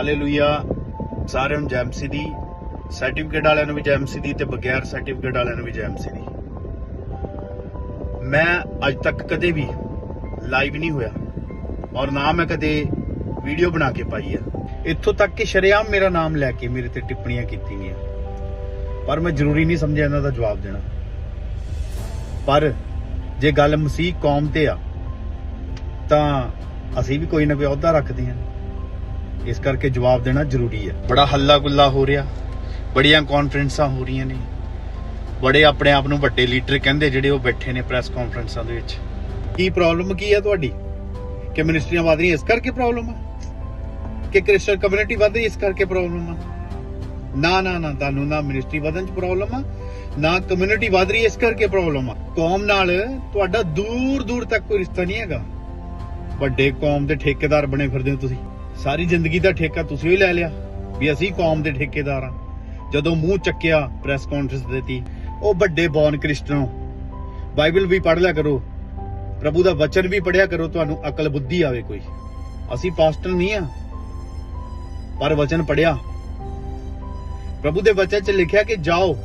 Hallelujah ਸਾਰਿਆਂ ਨੂੰ ਜੈਮਸੀ ਦੀ। Certificate ਵਾਲਿਆਂ ਨੂੰ ਵੀ ਜੈਮਸੀ ਦੀ ਤੇ ਬਗੈਰ ਸਰਟੀਫਿਕੇਟ ਵਾਲਿਆਂ ਨੂੰ ਵੀ ਜੈਮਸੀ ਦੀ। ਮੈਂ ਅੱਜ ਤੱਕ ਕਦੇ ਵੀ ਲਾਈਵ ਨਹੀਂ ਹੋਇਆ ਔਰ ਨਾ ਮੈਂ ਕਦੇ ਵੀਡੀਓ ਬਣਾ ਕੇ ਪਾਈ ਆ। ਇੱਥੋਂ ਤੱਕ ਕਿ ਸ਼ਰੇਆਮ ਮੇਰਾ ਨਾਮ ਲੈ ਕੇ ਮੇਰੇ ਤੇ ਟਿੱਪਣੀਆਂ ਕੀਤੀ ਗਈਆਂ ਪਰ ਮੈਂ ਜ਼ਰੂਰੀ ਨਹੀਂ ਸਮਝਿਆ ਇਹਨਾਂ ਦਾ ਜਵਾਬ ਦੇਣਾ। ਪਰ ਜੇ ਗੱਲ ਮਸੀਹ ਕੌਮ ਤੇ ਆ, ਤਾਂ ਅਸੀਂ ਵੀ ਕੋਈ ਨਾ ਕੋਈ ਅਹੁਦਾ ਰੱਖਦੇ ਹਾਂ। ਇਸ ਕਰਕੇ ਜਵਾਬ ਦੇਣਾ ਜ਼ਰੂਰੀ ਹੈ। ਬੜਾ ਹੱਲਾ ਗੁੱਲਾ ਹੋ ਰਿਹਾ। ਬੜੀਆਂ ਕਾਨਫਰੰਸਾਂ ਹੋ ਰਹੀਆਂ ਨੇ। ਬੜੇ ਆਪਣੇ ਆਪ ਨੂੰ ਵੱਡੇ ਲੀਡਰ ਕਹਿੰਦੇ ਜਿਹੜੇ ਉਹ ਬੈਠੇ ਨੇ ਪ੍ਰੈਸ ਕਾਨਫਰੰਸਾਂ ਦੇ ਵਿੱਚ। ਕੀ ਪ੍ਰੋਬਲਮ ਕੀ ਹੈ ਤੁਹਾਡੀ? ਕਿ ਮਿਨਿਸਟਰੀਆਂ ਵਧ ਰਹੀਆਂ, ਇਸ ਕਰਕੇ ਪ੍ਰੋਬਲਮ ਹੈ ਕਿ ਕ੍ਰਿਸਚੀਅਨ ਕਮਿਊਨਿਟੀ ਵਧ ਰਹੀ, ਇਸ ਕਰਕੇ ਪ੍ਰੋਬਲਮ ਹੈ ਨਾ ਨਾ ਨਾ, ਤੁਹਾਨੂੰ ਨਾ ਮਿਨਿਸਟਰੀ ਵਧਣ ਚ ਪ੍ਰੋਬਲਮ ਆ, ਨਾ ਕਮਿਊਨਿਟੀ ਵਧ ਰਹੀ, ਇਸ ਕਰਕੇ ਪ੍ਰੋਬਲਮ ਆ। ਕੌਮ ਨਾਲ ਤੁਹਾਡਾ ਦੂਰ ਦੂਰ ਤੱਕ ਕੋਈ ਰਿਸ਼ਤਾ ਨਹੀਂ ਹੈਗਾ। ਵੱਡੇ ਕੌਮ ਦੇ ਠੇਕੇਦਾਰ ਬਣੇ ਫਿਰਦੇ ਹੋ ਤੁਸੀਂ। ਸਾਰੀ ਜ਼ਿੰਦਗੀ ਦਾ ਠੇਕਾ ਤੁਸੀਂ ਵੀ ਲੈ ਲਿਆ ਵੀ ਅਸੀਂ ਕੌਮ ਦੇ ਠੇਕੇਦਾਰ ਆ ਜਦੋਂ ਮੂੰਹ ਚੱਕਿਆ ਪ੍ਰੈਸ ਕਾਨਫਰੰਸ ਦਿੱਤੀ ਉਹ ਵੱਡੇ ਬੌਨ ਕ੍ਰਿਸਚਨੋ ਬਾਈਬਲ ਵੀ ਪੜ੍ਹ ਲਿਆ ਕਰੋ। ਪ੍ਰਭੂ ਦਾ ਵਚਨ ਵੀ ਪੜ੍ਹਿਆ ਕਰੋ, ਤੁਹਾਨੂੰ ਅਕਲ ਬੁੱਧੀ ਆਵੇ ਕੋਈ। ਅਸੀਂ ਪਾਸਟਰ ਨਹੀਂ ਆ ਪਰ ਵਚਨ ਪੜਿਆ ਪ੍ਰਭੂ ਦੇ ਵਚਨ 'ਚ ਲਿਖਿਆ ਕਿ ਜਾਓ,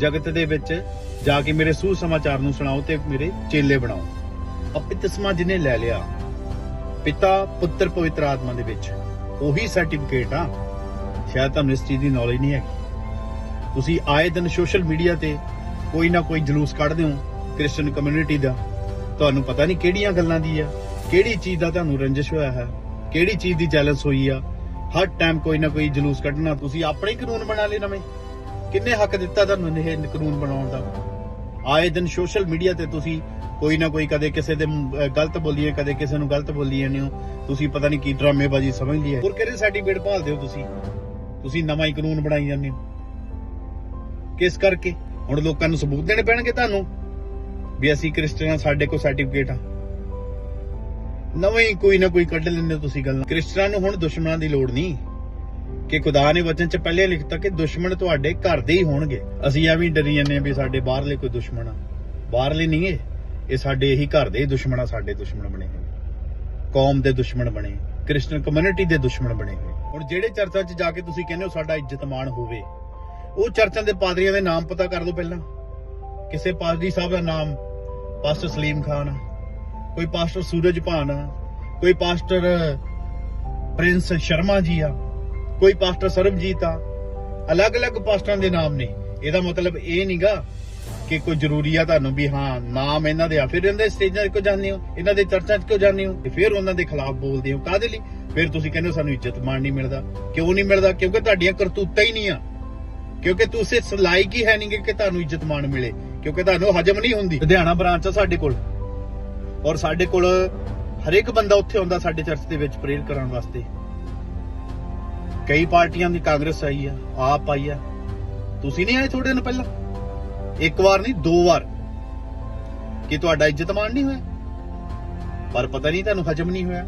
ਜਗਤ ਦੇ ਵਿੱਚ ਜਾ ਕੇ ਮੇਰੇ ਸੂ ਸਮਾਚਾਰ ਨੂੰ ਸੁਣਾਓ ਤੇ ਮੇਰੇ ਚੇਲੇ ਬਣਾਓ। ਅਪਿਤਸਮਾ ਜਿਹਨੇ ਲੈ ਲਿਆ ਪਿਤਾ ਪੁੱਤਰ ਪਵਿੱਤਰ ਆਤਮਾ ਦੇ ਵਿੱਚ। ਉਹੀ ਸਰਟੀਫਿਕੇਟ ਆ। ਸ਼ਾਇਦ ਤੁਹਾਨੂੰ ਇਸ ਚੀਜ਼ ਦੀ ਨੌਲੇਜ ਨਹੀਂ ਹੈਗੀ। ਤੁਸੀਂ ਆਏ ਦਿਨ ਸੋਸ਼ਲ ਮੀਡੀਆ ਤੇ ਕੋਈ ਨਾ ਕੋਈ ਜਲੂਸ ਕੱਢਦੇ ਹੋ ਕ੍ਰਿਸਚੀਅਨ ਕਮਿਊਨਿਟੀ ਦਾ। ਤੁਹਾਨੂੰ ਪਤਾ ਨਹੀਂ ਕਿਹੜੀਆਂ ਗੱਲਾਂ ਦੀ ਆ, ਕਿਹੜੀ ਚੀਜ਼ ਦਾ ਤੁਹਾਨੂੰ ਰੰਜਿਸ਼ ਹੋਇਆ ਹੈ, ਕਿਹੜੀ ਚੀਜ਼ ਦੀ ਜੈਲਸ ਹੋਈ ਆ। ਹਰ ਟਾਈਮ ਕੋਈ ਨਾ ਕੋਈ ਜਲੂਸ ਕੱਢਣਾ, ਤੁਸੀਂ ਆਪਣੇ ਕਾਨੂੰਨ ਬਣਾ ਲਏ ਨਵੇਂ। ਕਿੰਨੇ ਹੱਕ ਦਿੱਤਾ ਤੁਹਾਨੂੰ ਇਹ ਕਾਨੂੰਨ ਬਣਾਉਣ ਦਾ? ਆਏ ਦਿਨ ਸੋਸ਼ਲ ਮੀਡੀਆ ਤੇ ਤੁਸੀਂ ਕੋਈ ਨਾ ਕੋਈ ਕਦੇ ਕਿਸੇ ਦੇ ਗਲਤ ਬੋਲੀਏ, ਕਦੇ ਕਿਸੇ ਨੂੰ ਗਲਤ ਬੋਲੀ ਜਾਂਦੇ ਹੋ ਤੁਸੀਂ ਪਤਾ ਨਹੀਂ ਕੀ ਡਰਾਮੇਬਾਜ਼ੀ ਸਮਝ ਲਈ ਹੈ। ਹੋਰ ਕਿਹੜੇ ਸਰਟੀਫਿਕੇਟ ਭਾਲਦੇ ਹੋ ਤੁਸੀਂ? ਤੁਸੀਂ ਨਵਾਂ ਹੀ ਕਾਨੂੰਨ ਬਣਾਈ ਜਾਂਦੇ ਹੋ। ਕਿਸ ਕਰਕੇ? ਹੁਣ ਲੋਕਾਂ ਨੂੰ ਸਬੂਤ ਦੇਣੇ ਪੈਣਗੇ ਤੁਹਾਨੂੰ ਵੀ ਅਸੀਂ ਕ੍ਰਿਸਚੀਅਨ ਸਾਡੇ ਕੋਲ ਸਰਟੀਫਿਕੇਟ ਆ। ਨਵੇਂ ਕੋਈ ਨਾ ਕੋਈ ਕੱਢ ਲੈਂਦੇ ਹੋ ਤੁਸੀਂ ਗੱਲਾਂ। ਕ੍ਰਿਸਚੀਅਨਾਂ ਨੂੰ ਹੁਣ ਦੁਸ਼ਮਣਾਂ ਦੀ ਲੋੜ ਨਹੀਂ ਕਿ ਖੁਦਾ ਨੇ ਵਚਨ ਚ ਪਹਿਲੇ ਲਿਖਤਾ ਕਿ ਦੁਸ਼ਮਣ ਤੁਹਾਡੇ ਘਰ ਦੇ ਹੀ ਹੋਣਗੇ। ਅਸੀਂ ਐਵੇਂ ਡਰੀ ਜਾਂਦੇ ਹਾਂ ਵੀ ਸਾਡੇ ਬਾਹਰਲੇ ਕੋਈ ਦੁਸ਼ਮਣ ਆ। ਬਾਹਰਲੇ ਨਹੀਂ ਏ ਇਹ ਸਾਡੇ ਇਹੀ ਘਰ ਦੇ ਹੀ ਦੁਸ਼ਮਣ ਆ ਸਾਡੇ ਦੁਸ਼ਮਣ ਬਣੇ ਹੋਏ। ਕੌਮ ਦੇ ਦੁਸ਼ਮਣ ਬਣੇ ਕ੍ਰਿਸਚੀਅਨ ਕਮਿਊਨਿਟੀ ਦੇ ਦੁਸ਼ਮਣ ਬਣੇ ਹੋਏ। ਹੁਣ ਜਿਹੜੇ ਚਰਚਾਂ 'ਚ ਜਾ ਕੇ ਤੁਸੀਂ ਕਹਿੰਦੇ ਹੋ ਸਾਡਾ ਇੱਜ਼ਤ ਹੋਵੇ, ਉਹ ਚਰਚਾਂ ਦੇ ਪਾਦਰੀਆਂ ਦੇ ਨਾਮ ਪਤਾ ਕਰ ਦਿਓ ਪਹਿਲਾਂ। ਕਿਸੇ ਪਾਦਰੀ ਸਾਹਿਬ ਦਾ ਨਾਮ ਪਾਸਟਰ ਸਲੀਮ ਖਾਨ ਆ, ਕੋਈ ਪਾਸਟਰ ਸੂਰਜ ਭਾਨ ਆ, ਕੋਈ ਪਾਸਟਰ ਪ੍ਰਿੰਸ ਸ਼ਰਮਾ ਜੀ ਆ, ਕੋਈ ਪਾਸਟਰ ਸਰਬਜੀਤ ਆ, ਅਲੱਗ-ਅਲੱਗ ਪਾਸਟਰਾਂ ਦੇ ਨਾਮ ਨੇ। ਇਹਦਾ ਮਤਲਬ ਇਹ ਨਹੀਂਗਾ ਕਿ ਕੋਈ ਜ਼ਰੂਰੀ ਆ ਤੁਹਾਨੂੰ ਵੀ ਹਾਂ, ਨਾਮ ਇਹਨਾਂ ਦੇ ਆ। ਫਿਰ ਇਹਨਾਂ ਦੇ ਸਟੇਜਾਂ 'ਤੇ ਕਿਉਂ ਜਾਂਦੇ ਹੋ? ਇਹਨਾਂ ਦੇ ਚਰਚਾਂ 'ਚ ਕਿਉਂ ਜਾਂਦੇ ਹੋ? ਤੇ ਫਿਰ ਉਹਨਾਂ ਦੇ ਖਿਲਾਫ ਬੋਲਦੇ ਹੋ। ਕਾਹਦੇ ਲਈ? ਫਿਰ ਤੁਸੀਂ ਕਹਿੰਦੇ ਸਾਨੂੰ ਇੱਜ਼ਤ ਮਾਣ ਨਹੀਂ ਮਿਲਦਾ। ਕਿਉਂ ਨਹੀਂ ਮਿਲਦਾ? ਕਿਉਂਕਿ ਤੁਹਾਡੀਆਂ ਕਰਤੂਤਾਂ ਹੀ ਨਹੀਂ ਆ। ਕਿਉਂਕਿ ਤੁਸੀਂ ਇਸ ਹੀ ਹੈ ਨਹੀਂ ਕਿ ਤੁਹਾਨੂੰ ਇੱਜ਼ਤ ਮਾਣ ਮਿਲੇ। ਕਿਉਂਕਿ ਤੁਹਾਨੂੰ ਹਜਮ ਨਹੀਂ ਹੁੰਦੀ। ਲੁਧਿਆਣਾ ਬ੍ਰਾਂਚ ਆ ਸਾਡੇ ਕੋਲ। ਔਰ ਸਾਡੇ ਕੋਲ ਹਰੇਕ ਬੰਦਾ ਉੱਥੇ ਆਉਂਦਾ ਸਾਡੇ ਚਰਚ ਦੇ ਵਿੱਚ ਪ੍ਰੇਅਰ ਕਰਨ ਵਾਸਤੇ। ਕਈ ਪਾਰਟੀਆਂ ਦੀ ਕਾਂਗਰਸ ਆਈ ਆ, ਆਪ ਆਈ ਆ। ਤੁਸੀਂ ਨਹੀਂ ਆਏ ਥੋੜੇ ਦਿਨ ਪਹਿਲਾਂ? ਇੱਕ ਵਾਰ ਨਹੀਂ, ਦੋ ਵਾਰ। ਕਿ ਤੁਹਾਡਾ ਇੱਜ਼ਤ ਮਾਣ ਨਹੀਂ ਹੋਇਆ? ਪਰ ਪਤਾ ਨਹੀਂ ਤੁਹਾਨੂੰ ਹਜਮ ਨਹੀਂ ਹੋਇਆ।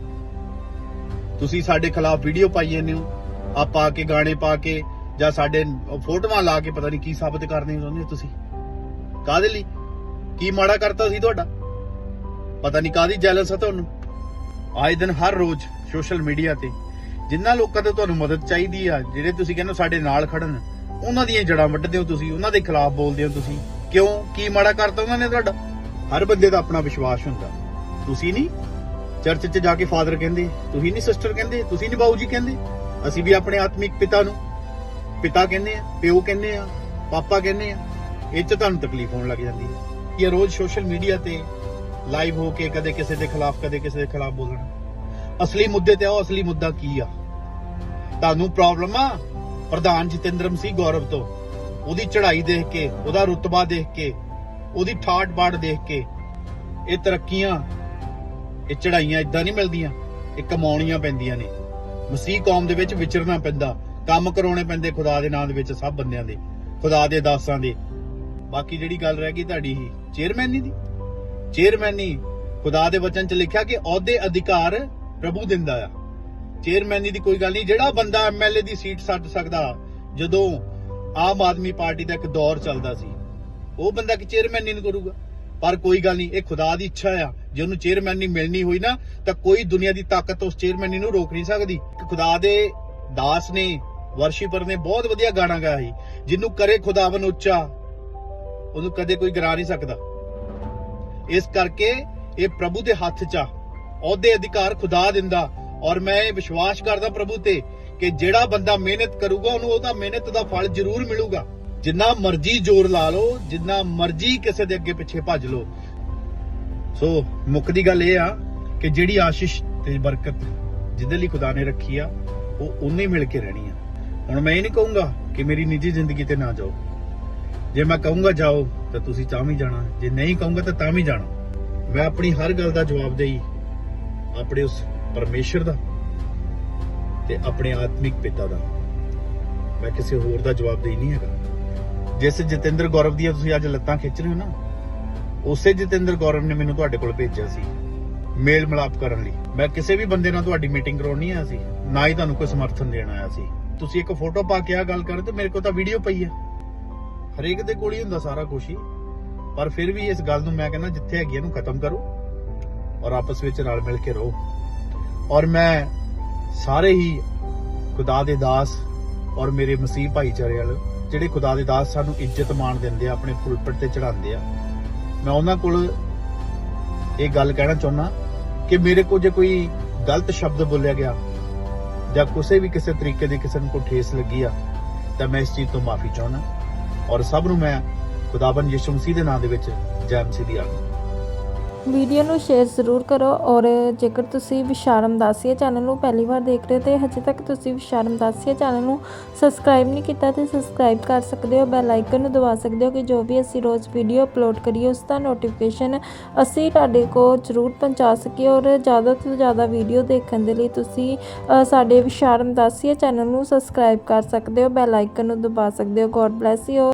ਤੁਸੀਂ ਸਾਡੇ ਖਿਲਾਫ ਵੀਡੀਓ ਪਾਈ ਜਾਂਦੇ ਹੋ। ਆ ਪਾ ਕੇ ਗਾਣੇ ਪਾ ਕੇ ਜਾਂ ਸਾਡੇ ਫੋਟੋਆਂ ਲਾ ਕੇ ਪਤਾ ਨਹੀਂ ਕੀ ਸਾਬਤ ਕਰਨੇ ਚਾਹੁੰਦੇ ਹੋ ਤੁਸੀਂ। ਕਾਹਦੇ ਲਈ? ਕੀ ਮਾੜਾ ਕਰਤਾ ਸੀ ਤੁਹਾਡਾ? ਪਤਾ ਨਹੀਂ ਕਾਦੀ ਜੈਲਸ ਆ ਤੁਹਾਨੂੰ। ਆਏ ਦਿਨ ਹਰ ਰੋਜ਼ ਸੋਸ਼ਲ ਮੀਡੀਆ ਤੇ ਜਿੰਨਾ ਲੋਕਾਂ ਤੋਂ ਤੁਹਾਨੂੰ ਮਦਦ ਚਾਹੀਦੀ ਆ, ਜਿਹੜੇ ਤੁਸੀਂ ਕਹਿੰਦੇ ਹੋ ਸਾਡੇ ਨਾਲ ਖੜਨ ਉਹਨਾਂ ਦੀਆਂ ਜੜਾਂ ਵੱਢਦੇ ਹੋ ਤੁਸੀਂ, ਉਹਨਾਂ ਦੇ ਖਿਲਾਫ ਬੋਲਦੇ ਹੋ ਤੁਸੀਂ। ਕਿਉਂ? ਕੀ ਮਾੜਾ ਕਰਤਾ ਉਹਨਾਂ ਨੇ ਤੁਹਾਡਾ? ਹਰ ਬੰਦੇ ਦਾ ਆਪਣਾ ਵਿਸ਼ਵਾਸ ਹੁੰਦਾ। ਤੁਸੀਂ ਨਹੀਂ? ਚਰਚ 'ਚ ਜਾ ਕੇ ਫਾਦਰ ਕਹਿੰਦੇ, ਤੁਸੀਂ ਨਹੀਂ ਸਿਸਟਰ ਕਹਿੰਦੇ, ਤੁਸੀਂ ਨਹੀਂ ਬਾਊ ਜੀ ਕਹਿੰਦੇ? ਅਸੀਂ ਵੀ ਆਪਣੇ ਆਤਮਿਕ ਪਿਤਾ ਨੂੰ। ਪਿਤਾ ਕਹਿੰਦੇ ਆ, ਪਿਓ ਕਹਿੰਦੇ ਆ, ਪਾਪਾ ਕਹਿੰਦੇ ਆ, ਇਹ 'ਚ ਤੁਹਾਨੂੰ ਤਕਲੀਫ ਹੋਣ ਲੱਗ ਜਾਂਦੀ ਹੈ। ਕਿ ਰੋਜ਼ ਸੋਸ਼ਲ ਮੀਡੀਆ ਤੇ ਲਾਈਵ ਹੋ ਕੇ ਕਦੇ ਕਿਸੇ ਦੇ ਖਿਲਾਫ, ਕਦੇ ਕਿਸੇ ਦੇ ਖਿਲਾਫ ਬੋਲਣਾ? ਅਸਲੀ ਮੁੱਦੇ ਤੇ ਆਓ, ਅਸਲੀ ਮੁੱਦਾ ਕੀ ਆ? ਤੁਹਾਨੂੰ ਪ੍ਰੋਬਲਮ ਆ? ਪ੍ਰਧਾਨ ਜਤਿੰਦਰਮ ਸਿੰਘ ਗੌਰਵ ਤੋਂ। ਉਹਦੀ ਚੜ੍ਹਾਈ ਦੇਖ ਕੇ, ਉਹਦਾ ਰੁਤਬਾ ਦੇਖ ਕੇ, ਉਹਦੀ ਠਾਠ ਬਾੜ ਦੇਖ ਕੇ, ਇਹ ਤਰੱਕੀਆਂ, ਇਹ ਚੜ੍ਹਾਈਆਂ ਇਦਾਂ ਨਹੀਂ ਮਿਲਦੀਆਂ, ਇਹ ਕਮਾਉਣੀਆਂ ਪੈਂਦੀਆਂ ਨੇ। ਮਸੀਹ ਕੌਮ ਦੇ ਵਿੱਚ ਵਿਚਰਨਾ ਪੈਂਦਾ, ਕੰਮ ਕਰਾਉਣੇ ਪੈਂਦੇ ਖੁਦਾ ਦੇ ਨਾਮ ਦੇ ਵਿੱਚ ਸਭ ਬੰਦਿਆਂ ਦੇ, ਖੁਦਾ ਦੇ ਦਾਸਾਂ ਦੇ। ਬਾਕੀ ਜਿਹੜੀ ਗੱਲ ਰਹਿ ਗਈ ਤੁਹਾਡੀ ਹੀ, ਚੇਅਰਮੈਨੀ ਦੀ। ਚੇਅਰਮੈਨੀ ਖੁਦਾ ਦੇ ਵਚਨ ਚ ਲਿਖਿਆ ਕਿ ਅਹੁਦੇ ਅਧਿਕਾਰ ਪ੍ਰਭੂ ਦਿੰਦਾ ਆ। ਚੇਅਰਮੈਨੀ ਦੀ ਕੋਈ ਗੱਲ ਨਹੀਂ, ਜਿਹੜਾ ਬੰਦਾ ਐਮਐਲਏ ਦੀ ਸੀਟ ਛੱਡ ਸਕਦਾ, ਜਦੋਂ ਆਮ ਆਦਮੀ ਪਾਰਟੀ ਦਾ ਇੱਕ ਦੌਰ ਚੱਲਦਾ ਸੀ, ਉਹ ਬੰਦਾ ਕਿ ਚੇਅਰਮੈਨੀ ਨੂੰ ਕਰੂਗਾ? ਪਰ ਕੋਈ ਗੱਲ ਨਹੀਂ, ਇਹ ਖੁਦਾ ਦੀ ਇੱਛਾ ਆ, ਜੇ ਉਹਨੂੰ ਚੇਅਰਮੈਨੀ ਮਿਲਣੀ ਹੋਈ ਨਾ, ਤਾਂ ਕੋਈ ਦੁਨੀਆ ਦੀ ਤਾਕਤ ਉਸ ਚੇਅਰਮੈਨੀ ਨੂੰ ਰੋਕ ਨਹੀਂ ਸਕਦੀ। ਖੁਦਾ ਦੇ ਦਾਸ ਨੇ ਵਰਸ਼ਿਪਰ ਨੇ ਬਹੁਤ ਵਧੀਆ ਗਾਣਾ ਗਾਇਆ ਸੀ, ਜਿਹਨੂੰ ਕਰੇ ਖੁਦਾਵਨ ਉੱਚਾ, ਉਹਨੂੰ ਕਦੇ ਕੋਈ ਗਿਰਾ ਨਹੀਂ ਸਕਦਾ। ਇਸ ਕਰਕੇ ਇਹ ਪ੍ਰਭੂ ਦੇ ਹੱਥ 'ਚ ਆ, ਅਹੁਦੇ ਅਧਿਕਾਰ ਖੁਦਾ ਦਿੰਦਾ ਔਰ ਮੈਂ ਇਹ ਵਿਸ਼ਵਾਸ ਕਰਦਾ ਪ੍ਰਭੂ ਤੇ ਕਿ ਜਿਹੜਾ ਬੰਦਾ ਮਿਹਨਤ ਕਰੂਗਾ, ਉਹਨੂੰ ਉਹਦਾ ਮਿਹਨਤ ਦਾ ਫਲ ਜ਼ਰੂਰ ਮਿਲੂਗਾ। ਜਿੰਨਾ ਮਰਜ਼ੀ ਜ਼ੋਰ ਲਾ ਲਓ, ਜਿੰਨਾ ਮਰਜ਼ੀ ਕਿਸੇ ਦੇ ਅੱਗੇ ਪਿੱਛੇ ਭੱਜ ਲਓ। ਸੋ, ਮੁੱਖ ਗੱਲ ਇਹ ਆ ਕਿ ਜਿਹੜੀ ਆਸ਼ੀਸ਼ ਤੇ ਬਰਕਤ ਜਿਹਦੇ ਲਈ ਖੁਦਾ ਨੇ ਰੱਖੀ ਆ, ਉਹ ਉਨੇ ਮਿਲ ਕੇ ਰਹਿਣੀ ਆ। ਹੁਣ ਮੈਂ ਇਹ ਨਹੀਂ ਕਹੂੰਗਾ ਕਿ ਮੇਰੀ ਨਿੱਜੀ ਜ਼ਿੰਦਗੀ ਤੇ ਨਾ ਜਾਓ। ਜੇ ਮੈਂ ਕਹੂੰਗਾ ਜਾਓ, ਤਾਂ ਤੁਸੀਂ ਤਾਂ ਵੀ ਜਾਣਾ। ਜੇ ਨਹੀਂ ਕਹੂੰਗਾ, ਤਾਂ ਤਾਂ ਵੀ ਜਾਣਾ। ਮੈਂ ਆਪਣੀ ਹਰ ਗੱਲ ਦਾ ਜਵਾਬ ਦੇਈ ਆਪਣੇ ਉਸ ਪਰਮੇਸ਼ਰ ਦਾ ਤੇ ਆਪਣੇ ਆਤਮਿਕ ਪਿਤਾ ਦਾ। ਮੈਂ ਕਿਸੇ ਹੋਰ ਦਾ ਜਵਾਬ ਦੇਈ ਨਹੀਂ ਹੈਗਾ। ਜਿਸ ਜਤਿੰਦਰ ਗੌਰਵ ਦੀਆਂ ਤੁਸੀਂ ਅੱਜ ਲੱਤਾਂ ਖਿੱਚ ਰਹੇ ਹੋ ਨਾ, ਉਸੇ ਜਤਿੰਦਰ ਗੌਰਵ ਨੇ ਮੈਨੂੰ ਤੁਹਾਡੇ ਕੋਲ ਭੇਜਿਆ ਸੀ ਮੇਲ ਮਿਲਾਪ ਕਰਨ ਲਈ। ਮੈਂ ਕਿਸੇ ਵੀ ਬੰਦੇ ਨਾਲ ਤੁਹਾਡੀ ਮੀਟਿੰਗ ਕਰਾਉਣ ਨਹੀਂ ਆਇਆ ਸੀ, ਨਾ ਹੀ ਤੁਹਾਨੂੰ ਕੋਈ ਸਮਰਥਨ ਦੇਣ ਆਇਆ ਸੀ। ਤੁਸੀਂ ਇੱਕ ਫੋਟੋ ਪਾ ਕੇ ਆ ਗੱਲ ਕਰ ਤੇ ਮੇਰੇ ਕੋਲ ਤਾਂ ਵੀਡੀਓ ਪਈ ਹੈ ਹਰੇਕ ਦੇ ਕੋਲ ਹੀ ਹੁੰਦਾ ਸਾਰਾ ਕੁਝ ਹੀ। ਪਰ ਫਿਰ ਵੀ ਇਸ ਗੱਲ ਨੂੰ ਮੈਂ ਕਹਿੰਦਾ, ਜਿੱਥੇ ਹੈਗੀ ਇਹਨੂੰ ਖਤਮ ਕਰੋ ਔਰ ਆਪਸ ਵਿੱਚ ਰਲ ਮਿਲ ਕੇ ਰਹੋ। ਔਰ ਮੈਂ ਸਾਰੇ ਹੀ ਖੁਦਾ ਦੇ ਦਾਸ ਔਰ ਮੇਰੇ ਮਸੀਹ ਭਾਈਚਾਰੇ ਵਾਲੇ, ਜਿਹੜੇ ਖੁਦਾ ਦੇ ਦਾਸ ਸਾਨੂੰ ਇੱਜ਼ਤ ਮਾਣ ਦਿੰਦੇ ਆ, ਆਪਣੇ ਪੁਲਪਟ ਤੇ ਚੜਾਉਂਦੇ ਆ। ਮੈਂ ਉਹਨਾਂ ਕੋਲ ਇਹ ਗੱਲ ਕਹਿਣਾ ਚਾਹੁੰਦਾ ਕਿ ਮੇਰੇ ਕੋਲ ਜੇ ਕੋਈ ਗਲਤ ਸ਼ਬਦ ਬੋਲਿਆ ਗਿਆ ਜਾਂ ਕਿਸੇ ਵੀ ਕਿਸੇ ਤਰੀਕੇ ਦੀ ਕਿਸੇ ਨੂੰ ਕੋਈ ਠੇਸ ਲੱਗੀ ਆ, ਤਾਂ ਮੈਂ ਇਸ ਚੀਜ਼ ਤੋਂ ਮਾਫੀ ਚਾਹੁੰਦਾ ਔਰ ਸਭ ਨੂੰ ਮੈਂ ਖੁਦਾਬੰ ਯਿਸੂ ਮਸੀਹ ਦੇ ਨਾਮ ਦੇ ਵਿੱਚ ਜੈ ਮਸੀਹ ਦੀ ਆਖਦਾ ਵੀਡੀਓ ਨੂੰ ਸ਼ੇਅਰ ਜ਼ਰੂਰ ਕਰੋ ਔਰ ਜੇਕਰ ਤੁਸੀਂ ਵਿਸ਼ਾਰਮ ਦਾਸੀਆ ਚੈਨਲ ਨੂੰ ਪਹਿਲੀ ਵਾਰ ਦੇਖ ਰਹੇ ਹੋ ਤੇ ਹਜੇ ਤੱਕ ਤੁਸੀਂ ਵਿਸ਼ਾਰਮ ਦਾਸੀਆ ਚੈਨਲ ਨੂੰ ਸਬਸਕ੍ਰਾਈਬ ਨਹੀਂ ਕੀਤਾ ਤੇ ਸਬਸਕ੍ਰਾਈਬ ਕਰ ਸਕਦੇ ਹੋ, ਬੈਲ ਆਈਕਨ ਨੂੰ ਦਬਾ ਸਕਦੇ ਹੋ ਕਿ ਜੋ ਵੀ ਅਸੀਂ ਰੋਜ਼ ਵੀਡੀਓ ਅਪਲੋਡ ਕਰੀਏ ਉਸ ਦਾ ਨੋਟੀਫਿਕੇਸ਼ਨ ਅਸੀਂ ਤੁਹਾਡੇ ਕੋਲ ਜ਼ਰੂਰ ਪਹੁੰਚਾ ਸਕੀਏ ਔਰ ਜ਼ਿਆਦਾ ਤੋਂ ਜ਼ਿਆਦਾ ਵੀਡੀਓ ਦੇਖਣ ਦੇ ਲਈ ਤੁਸੀਂ ਸਾਡੇ ਵਿਸ਼ਾਰਮ ਦਾਸੀਆ ਚੈਨਲ ਨੂੰ ਸਬਸਕ੍ਰਾਈਬ ਕਰ ਸਕਦੇ ਹੋ, ਬੈਲ ਆਈਕਨ ਨੂੰ ਦਬਾ ਸਕਦੇ ਹੋ। God bless you